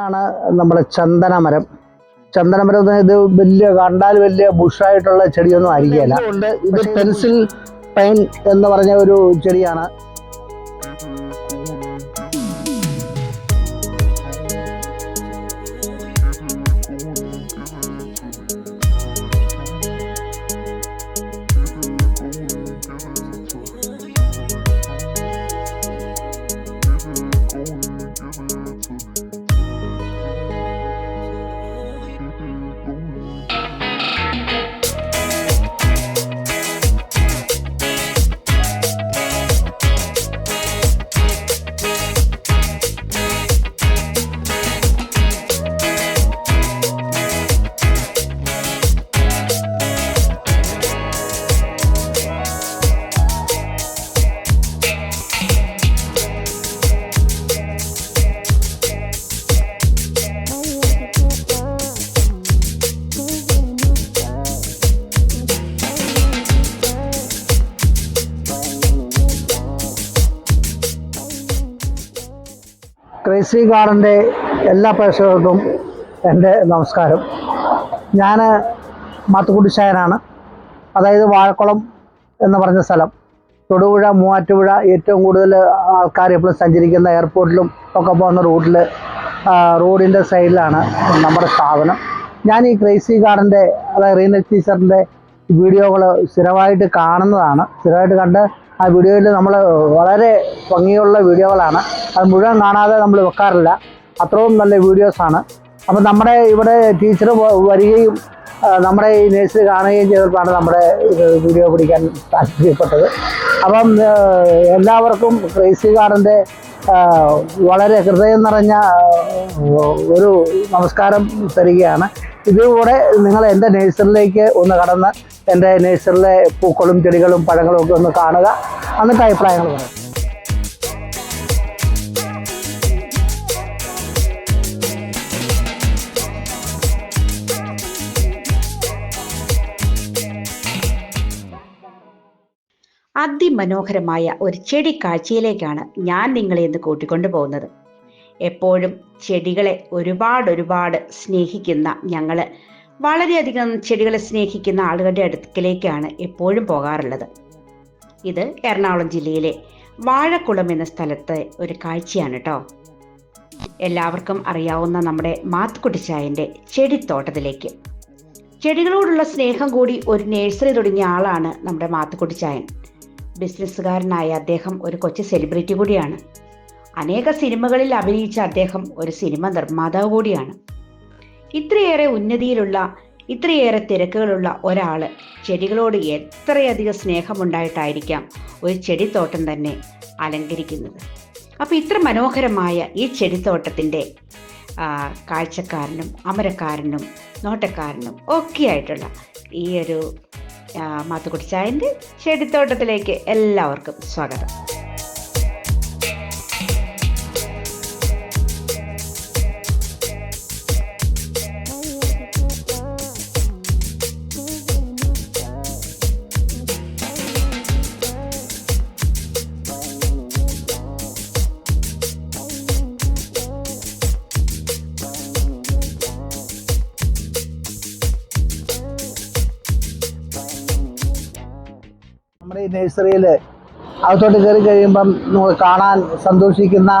ഇതാണ് നമ്മുടെ ചന്ദനമരം. ചന്ദനമരം എന്ന് ഇത് വലിയ കണ്ടാൽ വലിയ ബുഷായിട്ടുള്ള ചെടിയൊന്നും ആയിരിക്കില്ല ഇത് പെൻസിൽ പൈൻ എന്ന് പറഞ്ഞ ഒരു ചെടിയാണ്. ക്രേസി ഗാർഡന്റെ എല്ലാ പ്രേക്ഷകർക്കും എന്റെ നമസ്കാരം. ഞാൻ മാത്തുക്കുട്ടിശായനാണ് അതായത് വാഴക്കുളം എന്ന് പറഞ്ഞ സ്ഥലം. തൊടുപുഴ മൂവാറ്റുപുഴ ഏറ്റവും കൂടുതൽ ആൾക്കാർ എപ്പോഴും സഞ്ചരിക്കുന്ന എയർപോർട്ടിലും ഒക്കെ പോകുന്ന റൂട്ടിൽ റോഡിന്റെ സൈഡിലാണ് നമ്മുടെ സ്ഥാപനം. ഞാൻ ഈ ക്രേസി ഗാർഡന്റെ അതായത് റീന ടീച്ചറിന്റെ വീഡിയോകൾ സ്ഥിരമായിട്ട് കാണുന്നതാണ്. സ്ഥിരമായിട്ട് കണ്ട് ആ വീഡിയോയിൽ നമ്മൾ വളരെ ഭംഗിയുള്ള വീഡിയോകളാണ്. അത് മുഴുവൻ കാണാതെ നമ്മൾ വെക്കാറില്ല. അത്രയും നല്ല വീഡിയോസാണ്. അപ്പം നമ്മുടെ ഇവിടെ ടീച്ചർ വരികയും നമ്മുടെ ഈ നേഴ്സറി കാണുകയും ചെയ്തപ്പോഴാണ് നമ്മുടെ വീഡിയോ പിടിക്കാൻ താല്പര്യപ്പെട്ടത്. അപ്പം എല്ലാവർക്കും ക്രേസി ഗാർഡന്റെ വളരെ ഹൃദയം നിറഞ്ഞ ഒരു നമസ്കാരം തരികയാണ്. ഇതുകൂടെ നിങ്ങൾ എന്റെ നേഴ്സറിയിലേക്ക് ഒന്ന് കടന്ന് എന്റെ നേഴ്സറിലെ പൂക്കളും ചെടികളും പഴങ്ങളും ഒക്കെ ഒന്ന് കാണുക. എന്നിട്ട് അഭിപ്രായങ്ങൾ പറയാം. അതിമനോഹരമായ ഒരു ചെടി കാഴ്ചയിലേക്കാണ് ഞാൻ നിങ്ങളെ ഇന്ന് കൂട്ടിക്കൊണ്ടു പോകുന്നത് എപ്പോഴും ചെടികളെ ഒരുപാട് ഒരുപാട് സ്നേഹിക്കുന്ന ഞങ്ങൾ വളരെയധികം ചെടികളെ സ്നേഹിക്കുന്ന ആളുകളുടെ അടുക്കലേക്കാണ് എപ്പോഴും പോകാറുള്ളത്. ഇത് എറണാകുളം ജില്ലയിലെ വാഴക്കുളം എന്ന സ്ഥലത്തെ ഒരു കാഴ്ചയാണ് കേട്ടോ എല്ലാവർക്കും അറിയാവുന്ന നമ്മുടെ മാത്തുക്കുട്ടിച്ചായന്റെ ചെടിത്തോട്ടത്തിലേക്ക്. ചെടികളോടുള്ള സ്നേഹം കൂടി ഒരു നേഴ്സറി തുടങ്ങിയ ആളാണ് നമ്മുടെ മാത്തുക്കുട്ടിച്ചായൻ ബിസിനസ്സുകാരനായ അദ്ദേഹം ഒരു കൊച്ചു സെലിബ്രിറ്റി കൂടിയാണ്. അനേക സിനിമകളിൽ അഭിനയിച്ച അദ്ദേഹം ഒരു സിനിമ നിർമ്മാതാവ് കൂടിയാണ്. ഇത്രയേറെ ഉന്നതിയിലുള്ള ഇത്രയേറെ തിരക്കുകളുള്ള ഒരാൾ ചെടികളോട് എത്രയധികം സ്നേഹമുണ്ടായിട്ടായിരിക്കാം ഒരു ചെടിത്തോട്ടം തന്നെ അലങ്കരിക്കുന്നത്. അപ്പോൾ ഇത്ര മനോഹരമായ ഈ ചെടിത്തോട്ടത്തിന്റെ കാഴ്ചക്കാരനും അമരക്കാരനും നോട്ടക്കാരനും ഒക്കെ ആയിട്ടുള്ള ഈ ഒരു മാത്തുകുടിച്ചായന്റെ ചെടിത്തോട്ടത്തിലേക്ക് എല്ലാവർക്കും സ്വാഗതം. നഴ്സറിയിൽ അകത്തോട്ട് കയറി കഴിയുമ്പം നമ്മൾ കാണാൻ സന്തോഷിക്കുന്ന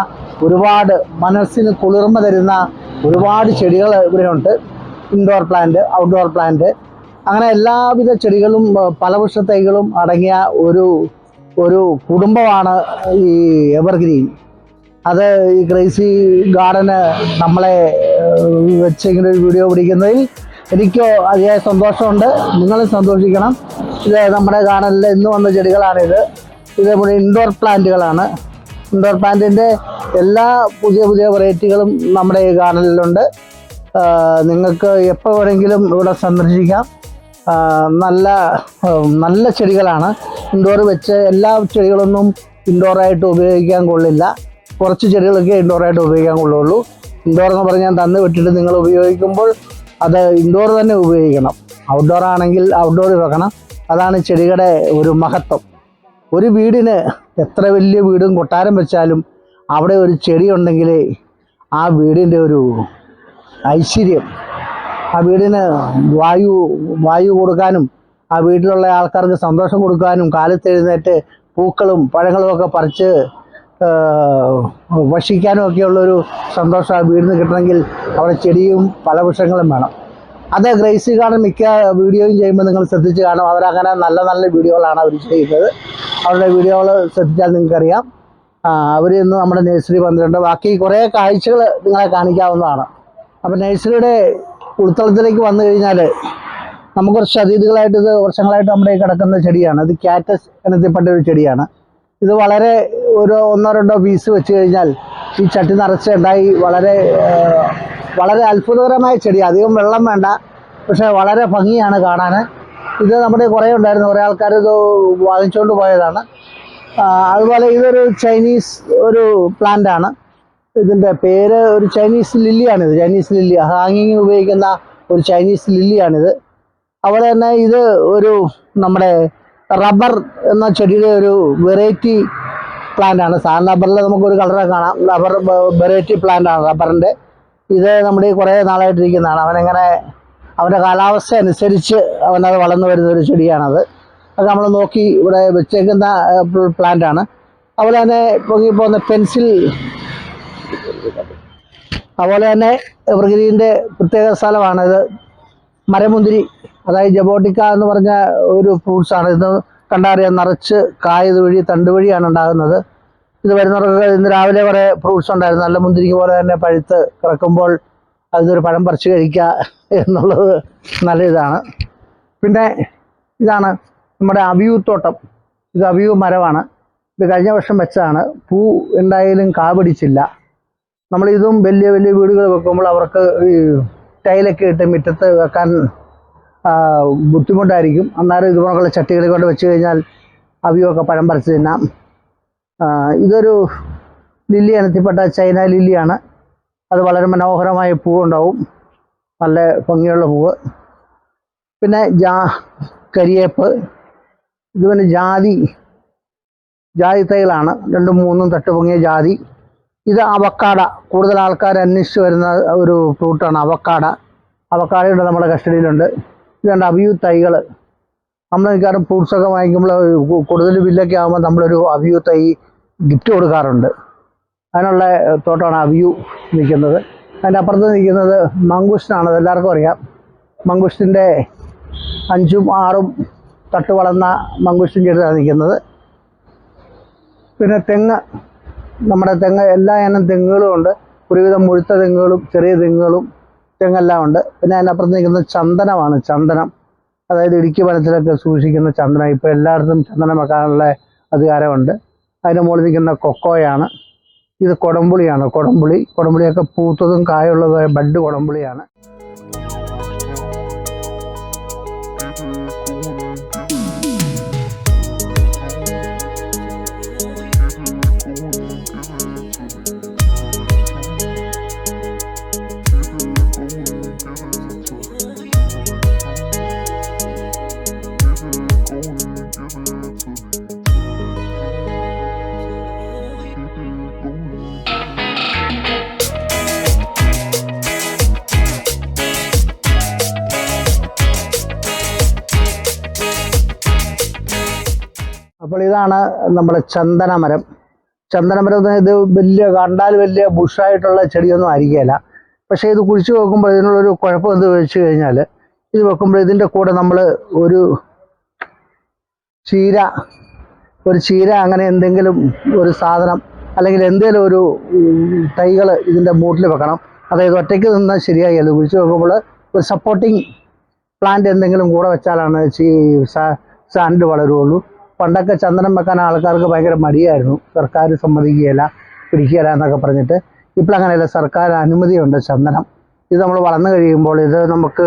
ഒരുപാട് മനസ്സിന് കുളിർമ തരുന്ന ഒരുപാട് ചെടികൾ ഇവിടെയുണ്ട്. ഇൻഡോർ പ്ലാന്റ് ഔട്ട്ഡോർ പ്ലാന്റ് അങ്ങനെ എല്ലാവിധ ചെടികളും പലവൃക്ഷ തൈകളും അടങ്ങിയ ഒരു ഒരു കുടുംബമാണ് ഈ എവർഗ്രീൻ അത് ഈ ക്രൈസി ഗാർഡന് നമ്മളെ ഏഹ്, വെച്ച് ഇങ്ങനെ ഒരു വീഡിയോ പിടിക്കുന്നതിൽ എനിക്ക് അതിയായ സന്തോഷമുണ്ട്. നിങ്ങളും സന്തോഷിക്കണം. ഇത് നമ്മുടെ കാണലിൽ ഇന്ന് വന്ന ചെടികളാണിത്. ഇത് നമ്മുടെ ഇൻഡോർ പ്ലാന്റുകളാണ് ഇൻഡോർ പ്ലാന്റിന്റെ എല്ലാ പുതിയ പുതിയ വെറൈറ്റികളും നമ്മുടെ ഈ കാണലിലുണ്ട് നിങ്ങൾക്ക് എപ്പോൾ വേണമെങ്കിലും ഇവിടെ സന്ദർശിക്കാം. നല്ല നല്ല ചെടികളാണ്. ഇൻഡോർ വെച്ച് എല്ലാ ചെടികളൊന്നും ഇൻഡോറായിട്ട് ഉപയോഗിക്കാൻ കൊള്ളില്ല. കുറച്ച് ചെടികളൊക്കെ ഇൻഡോറായിട്ട് ഉപയോഗിക്കാൻ കൊള്ളുള്ളൂ. ഇൻഡോർ എന്ന് പറഞ്ഞാൽ തന്ന് വിട്ടിട്ട് നിങ്ങൾ ഉപയോഗിക്കുമ്പോൾ അത് ഇൻഡോർ തന്നെ ഉപയോഗിക്കണം. ഔട്ട്ഡോർ ആണെങ്കിൽ ഔട്ട്ഡോർ വെക്കണം. അതാണ് ചെടിയുടെ ഒരു മഹത്വം. ഒരു വീടിന് എത്ര വലിയ വീടും കൊട്ടാരം വെച്ചാലും അവിടെ ഒരു ചെടി ഉണ്ടെങ്കിൽ ആ വീടിന്റെ ഒരു ഐശ്വര്യം ആ വീടിന് വായു വായു കൊടുക്കാനും ആ വീട്ടിലുള്ള ആൾക്കാർക്ക് സന്തോഷം കൊടുക്കാനും കാലത്ത് എഴുന്നേറ്റ് പൂക്കളും പഴങ്ങളും ഒക്കെ പറിച്ച് ഭക്ഷിക്കാനും ഒക്കെയുള്ളൊരു സന്തോഷം ആ വീടിന് കിട്ടണമെങ്കിൽ അവിടെ ചെടിയും ഫലവൃക്ഷങ്ങളും വേണം. അത് ഗ്രേസി കാണാൻ മിക്ക വീഡിയോയും ചെയ്യുമ്പോൾ നിങ്ങൾ ശ്രദ്ധിച്ച് കാണും. അവരങ്ങനെ നല്ല നല്ല വീഡിയോകളാണ് അവർ ചെയ്യുന്നത്. അവരുടെ വീഡിയോകൾ ശ്രദ്ധിച്ചാൽ നിങ്ങൾക്കറിയാം. അവർ ഇന്ന് നമ്മുടെ നഴ്സറി വന്നിട്ടുണ്ട്. ബാക്കി കുറേ കാഴ്ചകൾ നിങ്ങളെ കാണിക്കാവുന്നതാണ്. അപ്പോൾ നഴ്സറിയുടെ ഉൾത്തളത്തിലേക്ക് വന്നു കഴിഞ്ഞാൽ നമുക്ക് കുറച്ച് അതിഥികളായിട്ട് ഇത് വർഷങ്ങളായിട്ട് നമ്മുടെ കിടക്കുന്ന ചെടിയാണ്. ഇത് ക്യാറ്റസ് ഇനത്തിൽപ്പെട്ട ഒരു ചെടിയാണ്. ഇത് വളരെ ഒരു ഒന്നോ രണ്ടോ പീസ് വെച്ച് കഴിഞ്ഞാൽ ഈ ചട്ടി നിറച്ച് ഉണ്ടായി വളരെ വളരെ അത്ഭുതകരമായ ചെടി. അധികം വെള്ളം വേണ്ട. പക്ഷേ വളരെ ഭംഗിയാണ് കാണാൻ. ഇത് നമ്മുടെ കുറേ ഉണ്ടായിരുന്നു. കുറേ ആൾക്കാർ ഇത് വാങ്ങിച്ചുകൊണ്ട് പോയതാണ്. അതുപോലെ ഇതൊരു ചൈനീസ് ഒരു പ്ലാന്റ് ആണ്. ഇതിന്റെ പേര് ഒരു ചൈനീസ് ലില്ലിയാണിത്. Chinese lily. ഹാങ്ങിങ് ഉപയോഗിക്കുന്ന ഒരു ചൈനീസ് ലില്ലിയാണിത്. അതുപോലെ തന്നെ ഇത് ഒരു നമ്മുടെ റബ്ബർ എന്ന ചെടിയുടെ ഒരു വെറൈറ്റി പ്ലാന്റ് ആണ്. സാധാരണ റബ്ബറിൽ നമുക്കൊരു കളറെ കാണാം. റബ്ബർ വെറൈറ്റി പ്ലാന്റ് ആണ് റബ്ബറിന്റെ ഇത് നമ്മുടെ കുറേ നാളായിട്ടിരിക്കുന്നതാണ്. അവനെങ്ങനെ അവന്റെ കാലാവസ്ഥ അനുസരിച്ച് അവനത് വളർന്നു വരുന്ന ഒരു ചെടിയാണത്. അത് നമ്മൾ നോക്കി ഇവിടെ വെച്ചേക്കുന്ന പ്ലാന്റ് ആണ്. അതുപോലെ തന്നെ പൊങ്ങി പോകുന്ന പെൻസിൽ അതുപോലെ തന്നെ എവർഗ്രീന്റെ പ്രത്യേക സ്ഥലമാണിത് മരമുന്തിരി അതായത് ജബോട്ടിക്ക എന്ന് പറഞ്ഞ ഒരു ഫ്രൂട്ട്സാണ് ഇത് കണ്ടറിയാം നിറച്ച് കായത് വഴി തണ്ട് വഴിയാണ് ഉണ്ടാകുന്നത്. ഇത് വരുന്നവർക്ക് ഇന്ന് രാവിലെ കുറേ ഫ്രൂട്ട്സ് ഉണ്ടായിരുന്നു. നല്ല മുന്തിരിക്ക് പോലെ തന്നെ പഴുത്ത് കിടക്കുമ്പോൾ അതിനൊരു പഴം പറിച്ച് കഴിക്കുക എന്നുള്ളത് നല്ല ഇതാണ്. പിന്നെ ഇതാണ് നമ്മുടെ അവിയൂ തോട്ടം. ഇത് അവിയൂ മരമാണ്. ഇത് കഴിഞ്ഞ വർഷം വെച്ചതാണ്. പൂ ഉണ്ടായാലും കാ പിടിച്ചില്ല നമ്മൾ ഇതും വലിയ വലിയ വീടുകൾ വെക്കുമ്പോൾ അവർക്ക് ഈ ടൈലൊക്കെ ഇട്ട് മുറ്റത്ത് വെക്കാൻ ബുദ്ധിമുട്ടായിരിക്കും. അന്നേരം ഇതുപോലുള്ള ചട്ടികളിൽ കൊണ്ട് വെച്ച് കഴിഞ്ഞാൽ അവിയൊക്കെ പഴം പറിച്ച് തിന്നാം. ഇതൊരു ലില്ലി ഇനത്തിൽപ്പെട്ട ചൈന ലില്ലിയാണ്. അത് വളരെ മനോഹരമായ പൂവുണ്ടാവും. നല്ല ഭംഗിയുള്ള പൂവ്. പിന്നെ ജാ കരിയേപ്പ്. ഇത് പിന്നെ ജാതി ജാതി തൈകളാണ്. രണ്ടും മൂന്നും തട്ട് പൊങ്ങിയ ജാതി. ഇത് അവക്കാട. കൂടുതൽ ആൾക്കാർ അന്വേഷിച്ച് വരുന്ന ഒരു ഫ്രൂട്ടാണ് അവക്കാട. അവക്കാടയുണ്ട് നമ്മുടെ കസ്റ്റഡിയിലുണ്ട്. ഇതുണ്ട് അവിയു തൈകൾ നമ്മൾ മിക്കവാറും ഫ്രൂട്ട്സൊക്കെ വാങ്ങിക്കുമ്പോൾ കൂടുതൽ ബില്ലൊക്കെ ആകുമ്പോൾ നമ്മളൊരു അവിയു തൈ ഗിഫ്റ്റ് കൊടുക്കാറുണ്ട്. അതിനുള്ള തോട്ടമാണ് അവിയു നിൽക്കുന്നത് അതിന്റെ അപ്പുറത്ത് നിൽക്കുന്നത് മങ്കുഷ്ടാണ് അതെല്ലാവർക്കും അറിയാം. മങ്കുസ്റ്റിന്റെ അഞ്ചും ആറും തട്ട് വളർന്ന മങ്കുസ്റ്റിൻ ചെടിയാണ് നിൽക്കുന്നത്. പിന്നെ തെങ്ങ് നമ്മുടെ തെങ്ങ് എല്ലാ ഇനം തെങ്ങുകളും ഉണ്ട്. ഒരുവിധം മുഴുത്ത തെങ്ങുകളും ചെറിയ തെങ്ങുകളും തെങ്ങെല്ലാം ഉണ്ട്. പിന്നെ അതിനപ്പുറത്ത് നിൽക്കുന്നത് ചന്ദനമാണ്. ചന്ദനം. അതായത് ഇടുക്കി വനത്തിലൊക്കെ സൂക്ഷിക്കുന്ന ചന്ദനം. ഇപ്പോൾ എല്ലായിടത്തും ചന്ദനം വെക്കാനുള്ള അധികാരമുണ്ട്. അതിന്റെ മുകളിൽ നിൽക്കുന്ന കൊക്കോയാണ്. ഇത് കൊടംപുളിയാണ്. കൊടംപുളി. കൊടംപുളിയൊക്കെ പൂത്തതും കായുള്ളതുമായ ബഡ് കൊടംപുളിയാണ്. അപ്പോൾ ഇതാണ് നമ്മുടെ ചന്ദനമരം. ചന്ദനമരം ഇത് വലിയ കണ്ടാൽ വലിയ ബുഷായിട്ടുള്ള ചെടിയൊന്നും ആയിരിക്കില്ല പക്ഷേ ഇത് കുഴിച്ച് വെക്കുമ്പോൾ ഇതിനുള്ളൊരു കുഴപ്പം എന്ത് വെച്ച് കഴിഞ്ഞാൽ ഇത് വെക്കുമ്പോൾ ഇതിന്റെ കൂടെ നമ്മൾ ഒരു ചീര ഒരു ചീര അങ്ങനെ എന്തെങ്കിലും ഒരു സാധനം അല്ലെങ്കിൽ എന്തെങ്കിലും ഒരു തൈകൾ ഇതിന്റെ മൂട്ടിൽ വെക്കണം. അതായത് ഒറ്റയ്ക്ക് നിന്നാൽ ശരിയായില്ല കുഴിച്ച് വെക്കുമ്പോൾ ഒരു സപ്പോർട്ടിങ് പ്ലാന്റ് എന്തെങ്കിലും കൂടെ വെച്ചാലാണ് സാ- സാൻഡ് വളരുള്ളൂ. പണ്ടൊക്കെ ചന്ദനം വെക്കാൻ ആൾക്കാർക്ക് ഭയങ്കര മടിയായിരുന്നു. സർക്കാർ സമ്മതിക്കുകയില്ല പിടിക്കുകയില്ല എന്നൊക്കെ പറഞ്ഞിട്ട് ഇപ്പോൾ അങ്ങനെയല്ല സർക്കാർ അനുമതിയുണ്ട് ചന്ദനം. ഇത് നമ്മൾ വളർന്നു കഴിയുമ്പോൾ ഇത് നമുക്ക്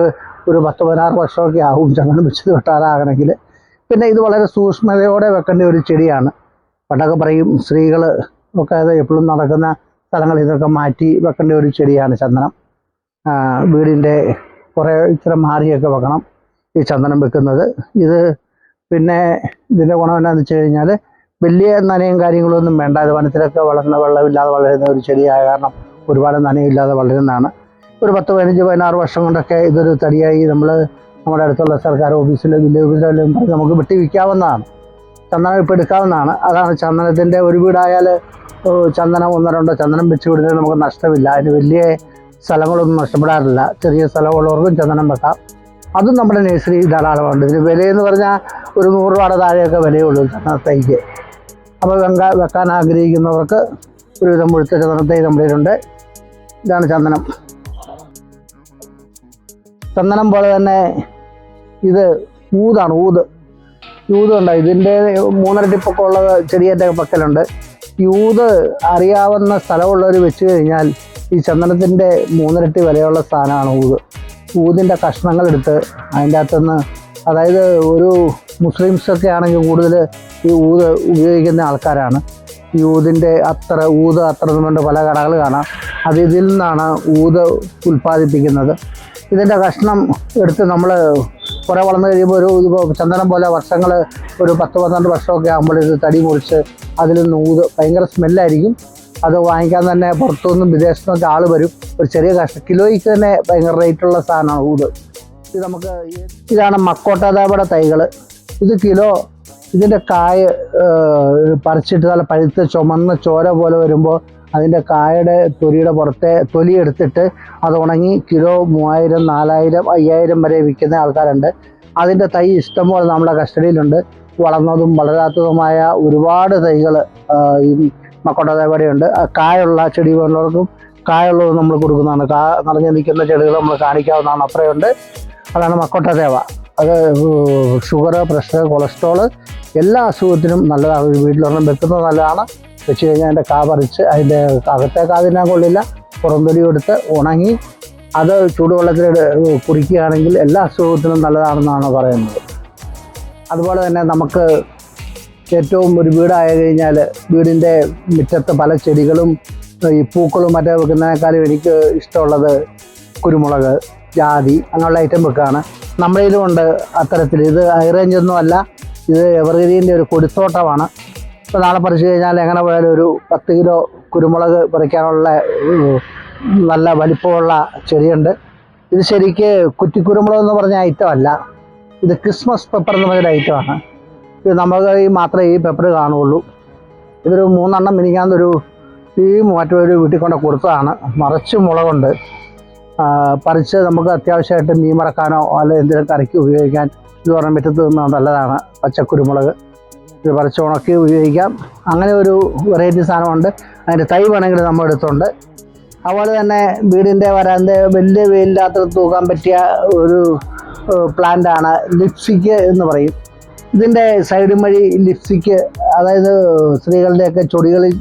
ഒരു പത്ത് പതിനാറ് വർഷമൊക്കെ ആവും ചന്ദനം വെച്ച് വെട്ടാറാകണമെങ്കിൽ. പിന്നെ ഇത് വളരെ സൂക്ഷ്മതയോടെ വെക്കേണ്ട ഒരു ചെടിയാണ്. പണ്ടൊക്കെ പറയും സ്ത്രീകൾ ഒക്കെ എപ്പോഴും നടക്കുന്ന സ്ഥലങ്ങളിൽ ഇതൊക്കെ മാറ്റി വെക്കേണ്ട ഒരു ചെടിയാണ് ചന്ദനം. വീടിന്റെ കുറേ ഇത്തരം മാറിയൊക്കെ വെക്കണം ഈ ചന്ദനം വെക്കുന്നത്. ഇത് പിന്നെ ഇതിന്റെ ഗുണം എന്താണെന്ന് വെച്ച് കഴിഞ്ഞാൽ വലിയ നനയും കാര്യങ്ങളൊന്നും വേണ്ട. അത് വനത്തിലൊക്കെ വളർന്ന വെള്ളമില്ലാതെ വളരുന്ന ഒരു ചെടിയായ കാരണം ഒരുപാട് നനയില്ലാതെ വളരുന്നതാണ്. ഒരു പത്ത് പതിനഞ്ച് പതിനാറ് വർഷം കൊണ്ടൊക്കെ ഇതൊരു തടിയായി നമ്മൾ നമ്മുടെ അടുത്തുള്ള സർക്കാർ ഓഫീസിൽ വില്ലേജ് ഓഫീസിലും നമുക്ക് വെട്ടി വിൽക്കാവുന്നതാണ് ചന്ദനം ഇപ്പോൾ എടുക്കാവുന്നതാണ്. അതാണ് ചന്ദനത്തിന്റെ ഒരു വീടായാൽ ചന്ദനം ഒന്നോ രണ്ടോ ചന്ദനം വെച്ച് വിടുന്നതിന് നമുക്ക് നഷ്ടമില്ല. അതിന് വലിയ സ്ഥലങ്ങളൊന്നും നഷ്ടപ്പെടാറില്ല. ചെറിയ സ്ഥലമുള്ളവർക്കും ചന്ദനം വെക്കാം. അതും നമ്മുടെ നഴ്സറി ധാരാളമുണ്ട്. ഇതിന് വിലയെന്ന് പറഞ്ഞാൽ ഒരു നൂറ് രൂപയുടെ താഴെയൊക്കെ വിലയുള്ളൂ തൈക്ക് അപ്പോൾ വെങ്ക വെക്കാൻ ആഗ്രഹിക്കുന്നവർക്ക് ഒരുവിധം മുഴുത്ത ചന്ദനത്തൈ നമ്മുടെ ഉണ്ട് ഇതാണ് ചന്ദനം. ചന്ദനം പോലെ തന്നെ ഇത് ഊതാണ് ഊത്. യൂതുണ്ട് ഇതിന്റെ മൂന്നരട്ടിപ്പൊക്കെ ഉള്ള ചെടി എന്റെ പക്കലുണ്ട്. ഊത് അറിയാവുന്ന സ്ഥലമുള്ളവർ വെച്ച് കഴിഞ്ഞാൽ ഈ ചന്ദനത്തിന്റെ മൂന്നിരട്ടി വിലയുള്ള സ്ഥാനമാണ് ഊത്. ഊതിന്റെ കഷ്ണങ്ങളെടുത്ത് അതിന്റെ അകത്തുനിന്ന് അതായത് ഒരു മുസ്ലിംസൊക്കെ ആണെങ്കിൽ കൂടുതൽ ഈ ഊത് ഉപയോഗിക്കുന്ന ആൾക്കാരാണ്. ഈ ഊതിന്റെ അത്ര ഊത് അത്ര കൊണ്ട് പല കടകൾ കാണാം. അത് ഇതിൽ നിന്നാണ് ഊത് ഉൽപ്പാദിപ്പിക്കുന്നത്. ഇതിന്റെ കഷ്ണം എടുത്ത് നമ്മൾ കുറേ വളർന്നു കഴിയുമ്പോൾ ഒരു ഇപ്പോൾ ചന്ദനം പോലെ വർഷങ്ങൾ ഒരു പത്ത് പന്ത്രണ്ട് വർഷമൊക്കെ ആകുമ്പോൾ ഇത് തടി മുറിച്ച് അതിൽ നിന്ന് ഊത് ഭയങ്കര സ്മെല്ലായിരിക്കും. അത് വാങ്ങിക്കാൻ തന്നെ പുറത്തുനിന്നും വിദേശത്തു നിന്നൊക്കെ ആൾ വരും. ഒരു ചെറിയ കഷ്ട കിലോയ്ക്ക് തന്നെ ഭയങ്കര റേറ്റുള്ള സാധനമാണ് ഊട് ഇത് നമുക്ക് ഇതാണ് മക്കോട്ടാതാപയുടെ തൈകൾ. ഇത് കിലോ ഇതിന്റെ കായ പറിച്ചിട്ട് നല്ല പഴുത്ത് ചുമന്ന ചോര പോലെ വരുമ്പോൾ അതിന്റെ കായയുടെ തൊലിയുടെ പുറത്തെ തൊലി എടുത്തിട്ട് അത് ഉണങ്ങി കിലോ മൂവായിരം നാലായിരം അയ്യായിരം വരെ വിൽക്കുന്ന ആൾക്കാരുണ്ട്. അതിന്റെ തൈ ഇഷ്ടം പോലെ നമ്മുടെ കസ്റ്റഡിയിലുണ്ട്. വളർന്നതും വളരാത്തതുമായ ഒരുപാട് തൈകൾ ഈ മക്കോട്ടതേവടെയുണ്ട് കായുള്ള ചെടി വേണ്ടവർക്കും കായുള്ളത് നമ്മൾ കൊടുക്കുന്നതാണ്. കാ നിറഞ്ഞു നിൽക്കുന്ന ചെടികൾ നമ്മൾ കാണിക്കാവുന്നതാണ്. അത്രയുണ്ട്. അതാണ് മക്കോട്ട തേവ അത് ഷുഗർ പ്രഷർ കൊളസ്ട്രോൾ എല്ലാ അസുഖത്തിനും നല്ലതാണ്. വീട്ടിലൊരെണ്ണം വെക്കുന്നത് നല്ലതാണ്. വെച്ച് കഴിഞ്ഞാൽ അതിന്റെ കാ പറിച്ച് അതിന്റെ അകത്തെ കാതിനാൻ കൊള്ളില്ല. പുറംതൊലി എടുത്ത് ഉണങ്ങി അത് ചൂടുവെള്ളത്തിൽ കുടിക്കുകയാണെങ്കിൽ എല്ലാ അസുഖത്തിനും നല്ലതാണെന്നാണ് പറയുന്നത്. അതുപോലെ തന്നെ നമുക്ക് ഏറ്റവും ഒരു വീടായ കഴിഞ്ഞാൽ വീടിന്റെ മുറ്റത്ത് പല ചെടികളും ഈ പൂക്കളും മറ്റേ വെക്കുന്നതിനേക്കാളും എനിക്ക് ഇഷ്ടമുള്ളത് കുരുമുളക് ജാതി അങ്ങനെയുള്ള ഐറ്റം വെക്കുകയാണ് നമ്മളിലും ഉണ്ട് അത്തരത്തിൽ. ഇത് ഹൈറേഞ്ച് ഒന്നും അല്ല. ഇത് എവർഗ്രീന്റെ ഒരു കൊടിത്തോട്ടമാണ്. ഇപ്പോൾ നാളെ പറിച്ചു കഴിഞ്ഞാൽ എങ്ങനെ പോയാലും ഒരു പത്ത് കിലോ കുരുമുളക് പറിക്കാനുള്ള നല്ല വലിപ്പമുള്ള ചെടിയുണ്ട്. ഇത് ശരിക്ക് കുറ്റിക്കുരുമുളക് എന്ന് പറഞ്ഞ ഐറ്റം അല്ല. ഇത് ക്രിസ്മസ് പെപ്പർ എന്ന് പറഞ്ഞൊരു ഐറ്റമാണ് ഇത് നമുക്ക് ഈ മാത്രമേ ഈ പേപ്പർ കാണുകയുള്ളൂ. ഇതൊരു മൂന്നെണ്ണം മിനിക്കാന്നൊരു ഈ മറ്റൊരു വീട്ടിൽ കൊണ്ട് കൊടുത്തതാണ്. മറച്ച് മുളകുണ്ട്. പറിച്ച് നമുക്ക് അത്യാവശ്യമായിട്ട് മീൻ മറക്കാനോ അല്ലെങ്കിൽ എന്തെങ്കിലും കറിക്ക് ഉപയോഗിക്കാൻ ഇത് പറഞ്ഞാൽ മുറ്റത്ത് നിന്ന് നല്ലതാണ്. പച്ചക്കുരുമുളക് ഇത് പറിച്ച് ഉണക്കി ഉപയോഗിക്കാം. അങ്ങനെ ഒരു വെറൈറ്റി സാധനമുണ്ട്. അതിന്റെ തൈ വേണമെങ്കിൽ നമ്മൾ എടുത്തുണ്ട്. അതുപോലെ തന്നെ വീടിന്റെ വരാന്ത വലിയ വെയിലില്ലാത്ത തൂക്കാൻ പറ്റിയ ഒരു പ്ലാന്റാണ് ലിപ്സിക്ക് എന്ന് പറയും. ഇതിന്റെ സൈഡും വഴി ലിപ്സ്റ്റിക്ക് അതായത് സ്ത്രീകളുടെയൊക്കെ ചൊടികളിൽ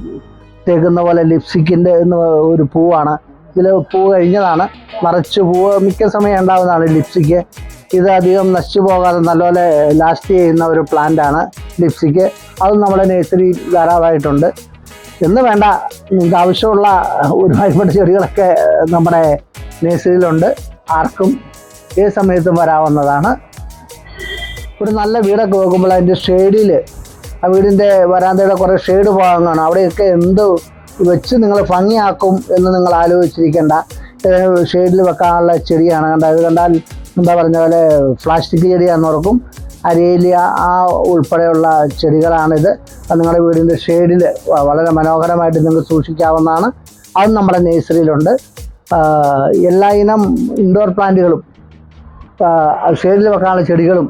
തേക്കുന്ന പോലെ ലിപ്സ്റ്റിക്കിന്റെ ഒരു പൂവാണ്. ഇതിൽ പൂ കഴിഞ്ഞതാണ്. നിറച്ച് പൂവ് മിക്ക സമയം ഉണ്ടാകുന്നതാണ് ലിപ്സ്റ്റിക്ക് ഇത് അധികം നശിച്ചു പോകാതെ നല്ലപോലെ ലാസ്റ്റ് ചെയ്യുന്ന ഒരു പ്ലാന്റാണ് ലിപ്സ്റ്റിക്ക് അത് നമ്മുടെ നേഴ്സറി ധാരാളമായിട്ടുണ്ട്. എന്ന് വേണ്ട നിങ്ങൾക്ക് ആവശ്യമുള്ള ഒരുപാട് ചെടികളൊക്കെ നമ്മുടെ നേഴ്സറിയിലുണ്ട് ആർക്കും ഏത് സമയത്തും വരാവുന്നതാണ്. ഒരു നല്ല വീടൊക്കെ വെക്കുമ്പോൾ അതിന്റെ ഷെയ്ഡിൽ ആ വീടിന്റെ വരാന്തയുടെ കുറേ ഷെയ്ഡ് ഭാഗങ്ങളാണ്. അവിടെയൊക്കെ എന്ത് വെച്ച് നിങ്ങൾ ഭംഗിയാക്കും എന്ന് നിങ്ങൾ ആലോചിച്ചിരിക്കേണ്ട. ഷെയ്ഡിൽ വെക്കാനുള്ള ചെടിയാണ്. കണ്ട അത് കണ്ടാൽ എന്താ പറഞ്ഞ പോലെ പ്ലാസ്റ്റിക് ചെടിയാണെന്നോർക്കും അരേലിയ ആ ഉൾപ്പെടെയുള്ള ചെടികളാണിത്. അത് നിങ്ങളുടെ വീടിന്റെ ഷെയ്ഡിൽ വളരെ മനോഹരമായിട്ട് നിങ്ങൾക്ക് സൂക്ഷിക്കാവുന്നതാണ്. അത് നമ്മുടെ നേഴ്സറിയിലുണ്ട്. എല്ലാ ഇനം ഇൻഡോർ പ്ലാന്റുകളും ഷെയ്ഡിൽ വെക്കാനുള്ള ചെടികളും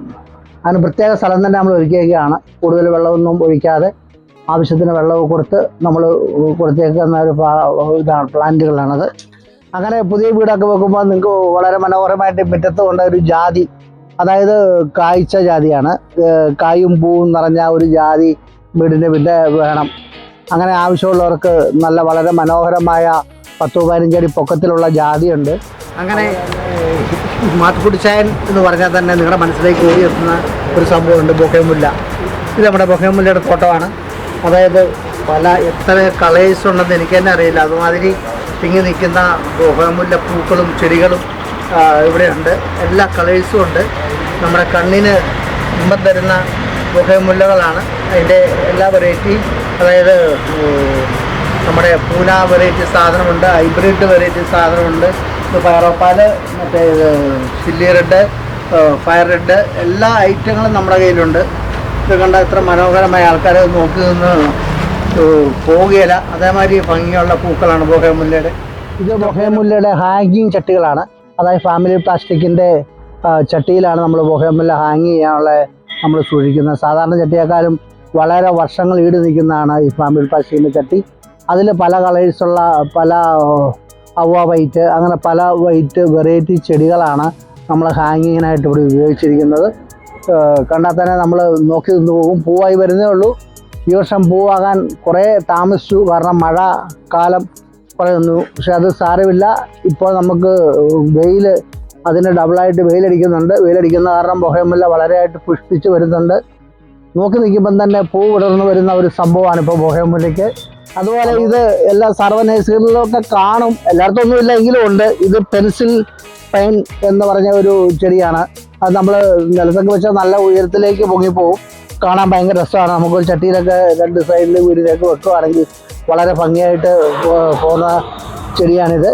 അതിന് പ്രത്യേക സ്ഥലം തന്നെ നമ്മൾ ഒരുക്കിയൊക്കെയാണ് കൂടുതൽ വെള്ളമൊന്നും ഒഴിക്കാതെ ആവശ്യത്തിന് വെള്ളവും കൊടുത്ത് നമ്മൾ കൊടുത്തേക്കുന്ന ഒരു ഇതാണ് പ്ലാന്റുകളാണത്. അങ്ങനെ പുതിയ വീടൊക്കെ വെക്കുമ്പോൾ നിങ്ങൾക്ക് വളരെ മനോഹരമായിട്ട് മുറ്റത്ത് കൊണ്ട ഒരു ജാതി അതായത് കായ്ച്ച ജാതിയാണ്. കായും പൂവും നിറഞ്ഞ ഒരു ജാതി വീടിന്റെ പിന്നെ വേണം. അങ്ങനെ ആവശ്യമുള്ളവർക്ക് നല്ല വളരെ മനോഹരമായ പത്ത് പതിനഞ്ചടി പൊക്കത്തിലുള്ള ജാതിയുണ്ട്. അങ്ങനെ മാത്തുക്കുട്ടിച്ചായൻ എന്ന് പറഞ്ഞാൽ തന്നെ നിങ്ങളുടെ മനസ്സിലേക്ക് ഓടിയെത്തുന്ന ഒരു സംഭവമുണ്ട് ബൊഹേമുല്ല. ഇത് നമ്മുടെ ബൊക്കേമുല്ലയുടെ ഫോട്ടോയാണ് അതായത് പല എത്ര കളേഴ്സ് ഉണ്ടെന്ന് എനിക്ക് തന്നെ അറിയില്ല. അതുമാതിരി തിങ്ങി നിൽക്കുന്ന ബൊഹേമുല്ല പൂക്കളും ചെടികളും ഇവിടെയുണ്ട്. എല്ലാ കളേഴ്സും ഉണ്ട്. നമ്മുടെ കണ്ണിന് ഇമ്പം തരുന്ന ബൊഹേമുല്ലകളാണ്. അതിന്റെ എല്ലാ വെറൈറ്റിയും അതായത് നമ്മുടെ പൂന വെറൈറ്റി സാധനമുണ്ട് ഹൈബ്രിഡ് വെറൈറ്റി സാധനമുണ്ട്. പയറോപ്പാൽ മറ്റേ ചില്ലി റെഡ് ഫയർ റെഡ് എല്ലാ ഐറ്റങ്ങളും നമ്മുടെ കയ്യിലുണ്ട്. ഇത് കണ്ട എത്ര മനോഹരമായ ആൾക്കാരെ നോക്കി നിന്ന് പോവുകയില്ല. അതേമാതിരി ഭംഗിയുള്ള പൂക്കളാണ് ബൊഹേമുല്ലയുടെ. ഇത് ബൊഹേമുല്ലയുടെ ഹാങ്ങിങ് ചട്ടികളാണ്. അതായത് ഫാമിലി പ്ലാസ്റ്റിക്കിന്റെ ചട്ടിയിലാണ് നമ്മൾ ബൊഹേമുല്ല ഹാങ് ചെയ്യാനുള്ള നമ്മൾ സൂക്ഷിക്കുന്നത്. സാധാരണ ചട്ടിയേക്കാളും വളരെ വർഷങ്ങൾ ഈട് നിൽക്കുന്നതാണ് ഈ ഫാമിലി പ്ലാസ്റ്റിക്കിന്റെ ചട്ടി. അതിൽ പല കളേഴ്സുള്ള പല അവ വൈറ്റ് അങ്ങനെ പല വൈറ്റ് വെറൈറ്റി ചെടികളാണ് നമ്മൾ ഹാങ്ങിങ്ങിനായിട്ട് ഇവിടെ ഉപയോഗിച്ചിരിക്കുന്നത്. കണ്ടാൽ തന്നെ നമ്മൾ നോക്കി നിന്ന് പോകും. പൂവായി വരുന്നേ ഉള്ളൂ. ഈ വർഷം പൂവാകാൻ കുറേ താമസിച്ചു. കാരണം മഴ കാലം കുറേ നിന്നു പക്ഷെ അത് സാരമില്ല. ഇപ്പോൾ നമുക്ക് വെയിൽ അതിന് ഡബിളായിട്ട് വെയിലടിക്കുന്നുണ്ട് വെയിലടിക്കുന്ന കാരണം ബൊഹേമുല്ല വളരെയായിട്ട് പുഷ്പിച്ച് വരുന്നുണ്ട്. നോക്കി നിൽക്കുമ്പം തന്നെ പൂ വിടർന്നു വരുന്ന ഒരു സംഭവമാണ് ഇപ്പോൾ ബൊഹേമുല്ലയ്ക്ക് അതുപോലെ ഇത് എല്ലാ സർവ നഴ്സറികളിലൊക്കെ കാണും. എല്ലായിടത്തും ഒന്നും ഇല്ല എങ്കിലും ഉണ്ട്. ഇത് പെൻസിൽ പൈൻ എന്ന് പറഞ്ഞ ഒരു ചെടിയാണ്. അത് നമ്മൾ നിലത്തൊക്കെ വെച്ചാൽ നല്ല ഉയരത്തിലേക്ക് പൊങ്ങിപ്പോവും കാണാൻ ഭയങ്കര രസമാണ്. നമുക്കൊരു ചട്ടിയിലൊക്കെ രണ്ട് സൈഡിൽ വീടിലേക്ക് വെക്കുകയാണെങ്കിൽ വളരെ ഭംഗിയായിട്ട് പോകുന്ന ചെടിയാണിത്.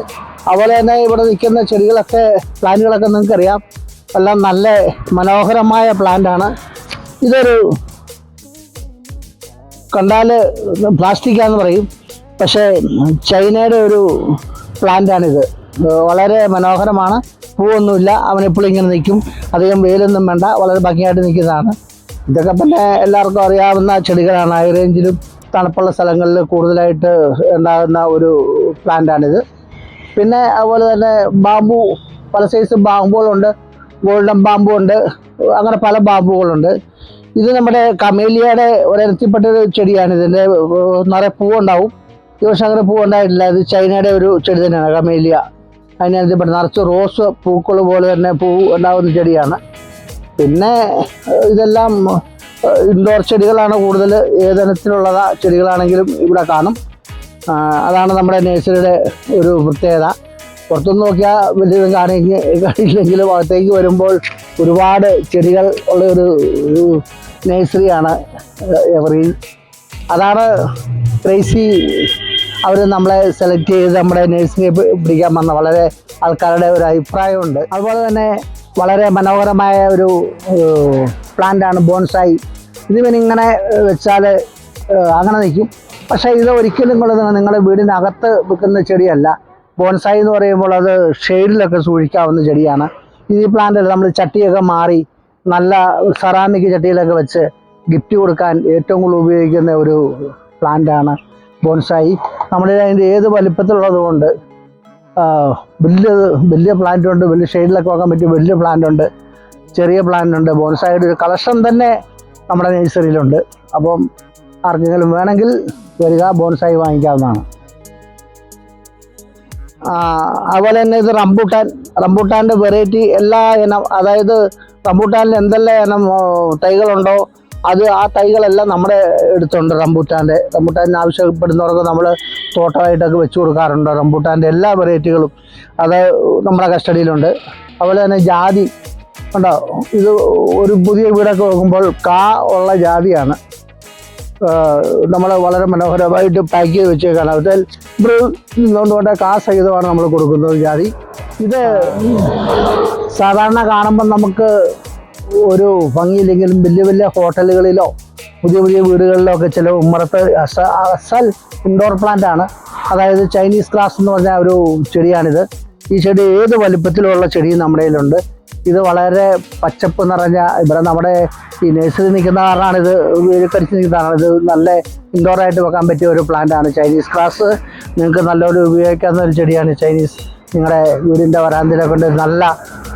അതുപോലെ തന്നെ ഇവിടെ നിൽക്കുന്ന ചെടികളൊക്കെ പ്ലാന്റുകളൊക്കെ നിങ്ങൾക്കറിയാം. എല്ലാം നല്ല മനോഹരമായ പ്ലാന്റാണ്. ഇതൊരു കണ്ടാൽ പ്ലാസ്റ്റിക്കാന്ന് പറയും. പക്ഷേ ചൈനയുടെ ഒരു പ്ലാന്റാണിത്. വളരെ മനോഹരമാണ്. പൂവൊന്നുമില്ല. അവൻ അവനെപ്പോഴും ഇങ്ങനെ നിൽക്കും. അധികം വെയിലൊന്നും വേണ്ട. വളരെ ഭംഗിയായിട്ട് നിൽക്കുന്നതാണ്. ഇതൊക്കെ പിന്നെ എല്ലാവർക്കും അറിയാവുന്ന ചെടികളാണ്. ഹൈ റേഞ്ചിലും തണുപ്പുള്ള സ്ഥലങ്ങളിൽ കൂടുതലായിട്ട് ഉണ്ടാകുന്ന ഒരു പ്ലാന്റാണിത്. പിന്നെ അതുപോലെ തന്നെ ബാമ്പു പല സൈസ് ബാമ്പുകളുണ്ട് ഗോൾഡൻ ബാമ്പു ഉണ്ട് അങ്ങനെ പല ബാമ്പുകളുണ്ട് ഇത് നമ്മുടെ കമേലിയയുടെ ഒരത്തിപ്പെട്ട ഒരു ചെടിയാണ്. ഇതിന്റെ നിറയെ പൂവുണ്ടാവും. ഈ വർഷം അങ്ങനെ പൂവുണ്ടായിട്ടില്ല. ഇത് ചൈനയുടെ ഒരു ചെടി തന്നെയാണ് കമേലിയ. അതിനനുസരിച്ച് നിറച്ച് റോസ് പൂക്കൾ പോലെ തന്നെ പൂ ഉണ്ടാകുന്ന ചെടിയാണ്. പിന്നെ ഇതെല്ലാം ഇൻഡോർ ചെടികളാണ് കൂടുതൽ ഏതനത്തിലുള്ള ചെടികളാണെങ്കിലും ഇവിടെ കാണും. അതാണ് നമ്മുടെ നേഴ്സറിയുടെ ഒരു പ്രത്യേകത. പുറത്തുനിന്ന് നോക്കിയാൽ വലിയതും കാണിക്കില്ലെങ്കിലും അകത്തേക്ക് വരുമ്പോൾ ഒരുപാട് ചെടികൾ ഉള്ള ഒരു നേഴ്സറിയാണ് എവറീൻ അതാണ് ക്രേസി. അവർ നമ്മളെ സെലക്ട് ചെയ്ത് നമ്മുടെ നേഴ്സറിയെ പി- പിടിക്കാൻ വന്ന വളരെ ആൾക്കാരുടെ ഒരു അഭിപ്രായമുണ്ട്. അതുപോലെ തന്നെ വളരെ മനോഹരമായ ഒരു പ്ലാന്റാണ് ബോൺസായി ഇതിവനിങ്ങനെ വെച്ചാൽ അങ്ങനെ നിൽക്കും. പക്ഷേ ഇത് ഒരിക്കലും നിങ്ങൾ നിങ്ങളുടെ വീടിനകത്ത് വെക്കുന്ന ചെടിയല്ല. ബോൺസായി എന്ന് പറയുമ്പോൾ അത് ഷെയ്ഡിലൊക്കെ സൂക്ഷിക്കാവുന്ന ചെടിയാണ്. ഈ പ്ലാന്റ് നമ്മൾ ചട്ടിയൊക്കെ മാറി നല്ല സെറാമിക് ചട്ടിയിലൊക്കെ വെച്ച് ഗിഫ്റ്റ് കൊടുക്കാൻ ഏറ്റവും കൂടുതൽ ഉപയോഗിക്കുന്ന ഒരു പ്ലാന്റാണ് ബോൺസായി നമ്മുടെ അതിന്റെ ഏത് വലിപ്പത്തിലുള്ളതുകൊണ്ട് വലിയ വലിയ പ്ലാന്റ് ഉണ്ട് വലിയ ഷെയ്ഡിലൊക്കെ വെക്കാൻ പറ്റിയ വലിയ പ്ലാന്റ് ഉണ്ട് ചെറിയ പ്ലാന്റ് ഉണ്ട്. ബോൺസായിയുടെ ഒരു കളക്ഷൻ തന്നെ നമ്മുടെ നേഴ്സറിയിലുണ്ട് അപ്പം ആർക്കെങ്കിലും വേണമെങ്കിൽ വരിക ബോൺസായി വാങ്ങിക്കാവുന്നതാണ്. അതുപോലെ തന്നെ ഇത് റംബൂട്ടാൻ. റംബൂട്ടാന്റെ വെറൈറ്റി എല്ലാ ഇനം അതായത് റംബൂട്ടാനിൽ എന്തെല്ലാം ഇനം തൈകളുണ്ടോ അത് ആ തൈകളെല്ലാം നമ്മുടെ എടുത്തുണ്ട് റംബൂട്ടാന്റെ. റംബൂട്ടാനിന് ആവശ്യപ്പെടുന്നവർക്ക് നമ്മൾ തോട്ടമായിട്ടൊക്കെ വെച്ച് കൊടുക്കാറുണ്ട് റംബൂട്ടാന്റെ എല്ലാ വെറൈറ്റികളും. അത് നമ്മുടെ കസ്റ്റഡിയിലുണ്ട്. അതുപോലെ തന്നെ ജാതി ഉണ്ടോ ഇത് ഒരു പുതിയ വീടൊക്കെ വെക്കുമ്പോൾ കാ ഉള്ള ജാതിയാണ്. നമ്മൾ വളരെ മനോഹരമായിട്ട് പാക്ക് ചെയ്ത് വെച്ചേക്കാണ്. അതിൽ കൊണ്ട് കാ സഹിതമാണ് നമ്മൾ കൊടുക്കുന്നത് ജാതി. ഇത് സാധാരണ കാണുമ്പോൾ നമുക്ക് ഒരു ഭംഗിയില്ലെങ്കിലും വലിയ വലിയ ഹോട്ടലുകളിലോ പുതിയ പുതിയ വീടുകളിലോ ഒക്കെ ചില ഉമ്മറത്ത് അസ- അസൽ ഇൻഡോർ പ്ലാന്റ് ആണ്. അതായത് ചൈനീസ് ഗ്രാസ് എന്ന് പറഞ്ഞ ഒരു ചെടിയാണിത്. ഈ ചെടി ഏത് വലിപ്പത്തിലുള്ള ചെടിയും നമ്മുടെ കയ്യിലുണ്ട്? ഇത് വളരെ പച്ചപ്പ് നിറഞ്ഞ ഇവിടെ നമ്മുടെ ഈ നഴ്സറി നിൽക്കുന്ന കാരണമാണ് ഇത് വേലിക്കരിച്ച് നിൽക്കുന്നതാണ് ഇത്. നല്ല ഇൻഡോറായിട്ട് വെക്കാൻ പറ്റിയ ഒരു പ്ലാന്റ് ആണ്. ചൈനീസ് ഗ്രാസ് നിങ്ങൾക്ക് നല്ലൊരു ഉപയോഗിക്കാവുന്ന ഒരു ചെടിയാണ് ചൈനീസ് നിങ്ങളുടെ വീടിന്റെ വരാന്തിനെ കൊണ്ട് നല്ല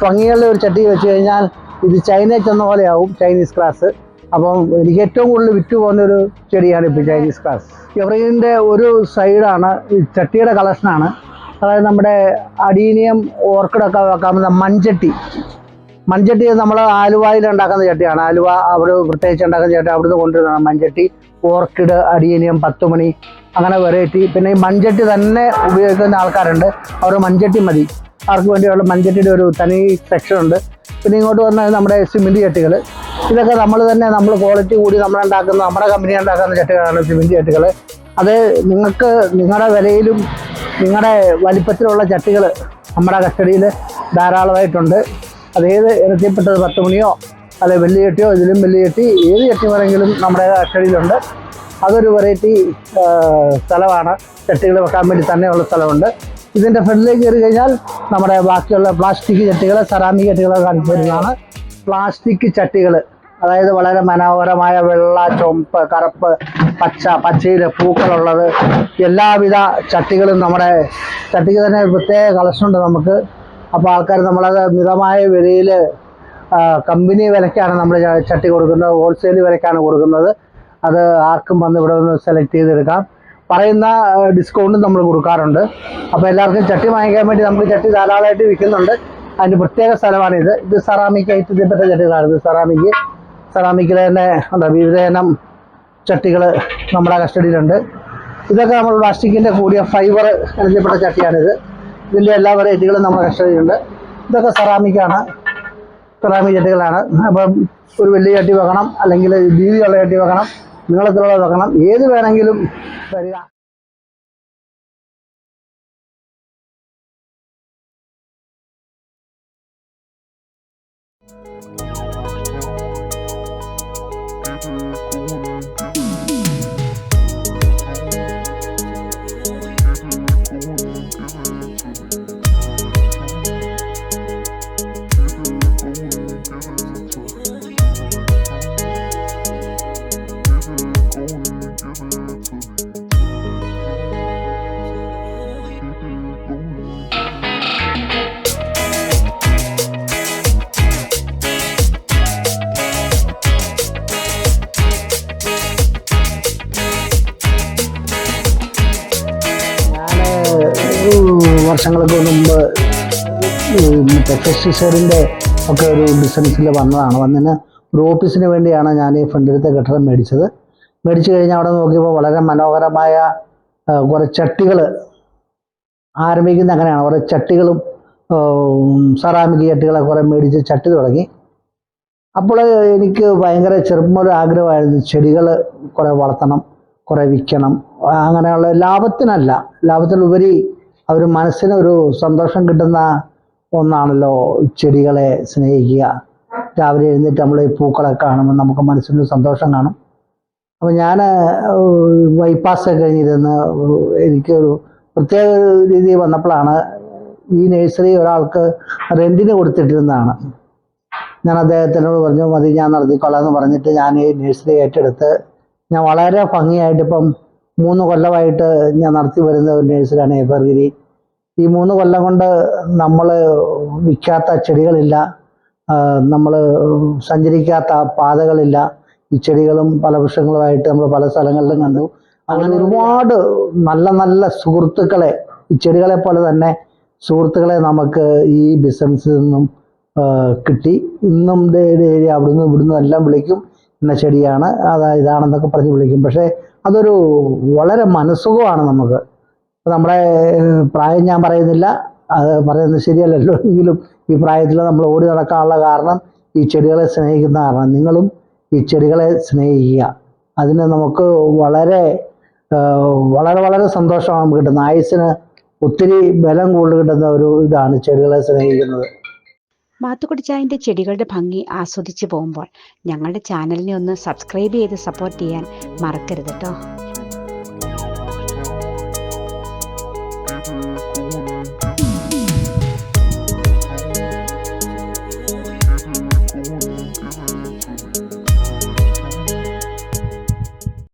ഭംഗിയുള്ള ഒരു ചട്ടി വെച്ച് കഴിഞ്ഞാൽ ഇത് ചൈനയിൽ ചെന്ന പോലെയാവും ചൈനീസ് ക്ലാസ്. അപ്പം എനിക്ക് ഏറ്റവും കൂടുതൽ വിറ്റ് പോകുന്ന ഒരു ചെടിയാണ് ഇപ്പോൾ ചൈനീസ് ക്ലാസ്. എവറിന്റെ ഒരു സൈഡാണ് ഈ ചട്ടിയുടെ കളക്ഷനാണ്. അതായത് നമ്മുടെ അടീനിയം ഓർക്കിഡൊക്കെ വെക്കാവുന്ന മൺചട്ടി. മൺചട്ടി നമ്മൾ ആലുവയിൽ ഉണ്ടാക്കുന്ന ചട്ടിയാണ്. ആലുവ അവിടെ പ്രത്യേകിച്ച് ഉണ്ടാക്കുന്ന ചട്ടി അവിടുന്ന് കൊണ്ടുവരുന്നതാണ് മൺചട്ടി. ഓർക്കിഡ് അടീനിയം പത്തുമണി അങ്ങനെ വെറൈറ്റി പിന്നെ ഈ മൺചട്ടി തന്നെ ഉപയോഗിക്കുന്ന ആൾക്കാരുണ്ട്. അവർ മൺചട്ടി മതി. അവർക്ക് വേണ്ടിയുള്ള മൺചട്ടിയുടെ ഒരു തനി സെക്ഷൻ ഉണ്ട്. പിന്നെ ഇങ്ങോട്ട് വന്നാൽ നമ്മുടെ സിമെന്റ് ചട്ടികൾ ഇതൊക്കെ നമ്മൾ തന്നെ നമ്മൾ ക്വാളിറ്റി കൂടി നമ്മൾ ഉണ്ടാക്കുന്ന നമ്മുടെ കമ്പനി ഉണ്ടാക്കുന്ന ചട്ടികളാണ് സിമെന്റ് ചട്ടികൾ അത് നിങ്ങൾക്ക് നിങ്ങളുടെ വിലയിലും നിങ്ങളുടെ വലിപ്പത്തിലുള്ള ചട്ടികൾ നമ്മുടെ കസ്റ്റഡിയിൽ ധാരാളമായിട്ടുണ്ട്. അത് ഏത് ഇനത്തിൽപ്പെട്ടത്? പത്ത് മണിയോ? അല്ലെ വെള്ളി ചട്ടിയോ? ഇതിലും വെള്ളി ചട്ടി. ഏത് ചട്ടി വേണമെങ്കിലും നമ്മുടെ കസ്റ്റഡിയിലുണ്ട്. അതൊരു വെറൈറ്റി സ്ഥലമാണ്. ചട്ടികൾ വെക്കാൻ വേണ്ടി തന്നെയുള്ള സ്ഥലമുണ്ട്. ഇതിന്റെ ഫ്രണ്ടിലേക്ക് കയറി കഴിഞ്ഞാൽ നമ്മുടെ ബാക്കിയുള്ള പ്ലാസ്റ്റിക് ചട്ടികൾ സെറാമിക് ചട്ടികൾ കാണിച്ചു പ്ലാസ്റ്റിക് ചട്ടികൾ അതായത് വളരെ മനോഹരമായ വെള്ള ചുമപ്പ് കറുപ്പ് പച്ച പച്ചയിൽ പൂക്കളുള്ളത് എല്ലാവിധ ചട്ടികളും നമ്മുടെ ചട്ടിക്ക് തന്നെ പ്രത്യേക കളക്ഷൻ നമുക്ക്. അപ്പോൾ ആൾക്കാർ നമ്മളത് മിതമായ വിലയിൽ കമ്പനി വിലയ്ക്കാണ് നമ്മൾ ചട്ടി കൊടുക്കുന്നത് ഹോൾസെയിൽ വിലയ്ക്കാണ് കൊടുക്കുന്നത്. അത് ആർക്കും വന്ന് ഇവിടെ നിന്ന് സെലക്ട് ചെയ്തെടുക്കാം. പറയുന്ന ഡിസ്കൗണ്ടും നമ്മൾ കൊടുക്കാറുണ്ട്. അപ്പോൾ എല്ലാവർക്കും ചട്ടി വാങ്ങിക്കാൻ വേണ്ടി നമുക്ക് ചട്ടി ധാരാളമായിട്ട് വിൽക്കുന്നുണ്ട്. അതിന്റെ പ്രത്യേക സ്ഥലമാണിത് ഇത്. സെറാമിക് ഐറ്റത്തിൽപ്പെട്ട ചട്ടികളാണ്. ഇത് സെറാമിക് സെറാമിക്കിൽ തന്നെ ഉണ്ട്? വിവിധ ഇനം ചട്ടികൾ നമ്മുടെ കസ്റ്റഡിയിലുണ്ട്. ഇതൊക്കെ നമ്മൾ പ്ലാസ്റ്റിക്കിന്റെ കൂടിയ ഫൈബർ ഇനത്തിൽപ്പെട്ട ചട്ടിയാണിത്. ഇതിന്റെ എല്ലാ വെറൈറ്റികളും നമ്മുടെ കസ്റ്റഡിയിലുണ്ട്. ഇതൊക്കെ സെറാമിക്കാണ് സെറാമിക് ചട്ടികളാണ്. അപ്പം ഒരു വലിയ ചട്ടി വെക്കണം അല്ലെങ്കിൽ വീതിയുള്ള ചട്ടി വെക്കണം. നീളത്തിലുള്ള വെക്കണം. ഏത് വേണമെങ്കിലും വരിക ഞാൻ വർഷങ്ങൾക്ക് മുമ്പ് മറ്റേ പെസ്റ്റിസൈഡിന്റെ ഒക്കെ ഒരു ബിസിനസ്സിൽ വന്നതാണ്. വന്നതിന് ഒരു ഓഫീസിന് വേണ്ടിയാണ് ഞാൻ ഈ ഫ്രണ്ടിലത്തെ കെട്ടിടം മേടിച്ചത്. മേടിച്ചു കഴിഞ്ഞാൽ അവിടെ നോക്കിയപ്പോൾ വളരെ മനോഹരമായ കുറേ ചട്ടികൾ ആരംഭിക്കുന്ന അങ്ങനെയാണ്. കുറേ ചട്ടികളും സെറാമിക് ചട്ടികളെ കുറേ മേടിച്ച് ചട്ടി തുടങ്ങി. അപ്പോൾ എനിക്ക് ഭയങ്കര ചെറുപ്പം ഒരു ആഗ്രഹമായിരുന്നു ചെടികൾ കുറേ വളർത്തണം കുറേ വിൽക്കണം. അങ്ങനെയുള്ള ലാഭത്തിനല്ല ലാഭത്തിലുപരി അവർ മനസ്സിന് ഒരു സന്തോഷം കിട്ടുന്ന ഒന്നാണല്ലോ ചെടികളെ സ്നേഹിക്കുക. രാവിലെ എഴുന്നേറ്റ് നമ്മൾ ഈ പൂക്കളെ കാണുമ്പോൾ നമുക്ക് മനസ്സിനൊരു സന്തോഷം കാണും. അപ്പോൾ ഞാൻ ബൈപ്പാസ് കഴിഞ്ഞിരുന്ന് എനിക്കൊരു പ്രത്യേക രീതി വന്നപ്പോഴാണ് ഈ നഴ്സറി ഒരാൾക്ക് റെന്റിന് കൊടുത്തിട്ടിരുന്നതാണ്. ഞാൻ അദ്ദേഹത്തിനോട് പറഞ്ഞു മതി ഞാൻ നടത്തിക്കൊള്ളാം എന്ന് പറഞ്ഞിട്ട് ഞാൻ ഈ നഴ്സറി ഏറ്റെടുത്ത് ഞാൻ വളരെ ഭംഗിയായിട്ട് ഇപ്പം മൂന്ന് കൊല്ലമായിട്ട് ഞാൻ നടത്തി വരുന്ന ഒരു നഴ്സറിയാണ് ഏപ്പർഗിരി. ഈ മൂന്ന് കൊല്ലം കൊണ്ട് നമ്മൾ വിൽക്കാത്ത ചെടികളില്ല. നമ്മൾ സഞ്ചരിക്കാത്ത പാതകളില്ല. ഈ ചെടികളും പല വൃക്ഷങ്ങളുമായിട്ട് നമ്മൾ പല സ്ഥലങ്ങളിലും കണ്ടു. അങ്ങനെ ഒരുപാട് നല്ല നല്ല സുഹൃത്തുക്കളെ ഈ ചെടികളെ പോലെ തന്നെ സുഹൃത്തുക്കളെ നമുക്ക് ഈ ബിസിനസ്സിൽ നിന്നും കിട്ടി. ഇന്നും ദേ അവിടുന്ന് ഇവിടുന്ന് എല്ലാം വിളിക്കും. ഇന്ന ചെടിയാണ്. അതാ ഇതാണെന്നൊക്കെ പറഞ്ഞ് വിളിക്കും. പക്ഷേ അതൊരു വളരെ മനസ്സുഖമാണ് നമുക്ക്. നമ്മുടെ പ്രായം ഞാൻ പറയുന്നില്ല. അത് പറയുന്നത് ശരിയല്ലല്ലോ. എങ്കിലും ഈ പ്രായത്തിൽ നമ്മൾ ഓടി നടക്കാനുള്ള കാരണം ഈ ചെടികളെ സ്നേഹിക്കുന്ന കാരണം. നിങ്ങളും ഈ ചെടികളെ സ്നേഹിക്കുക. അതിന് നമുക്ക് വളരെ വളരെ വളരെ സന്തോഷമാണ് നമുക്ക് കിട്ടുന്നത്. ആയുസിന് ഒത്തിരി ബലം കൂടുതൽ കിട്ടുന്ന ഒരു ഇതാണ് ചെടികളെ സ്നേഹിക്കുന്നത്. മാത്തുക്കുടിച്ചായന്റെ ചെടികളുടെ ഭംഗി ആസ്വദിച്ച് പോകുമ്പോൾ ഞങ്ങളുടെ ചാനലിനെ ഒന്ന് സബ്സ്ക്രൈബ് ചെയ്ത് സപ്പോർട്ട് ചെയ്യാൻ മറക്കരുത് കേട്ടോ.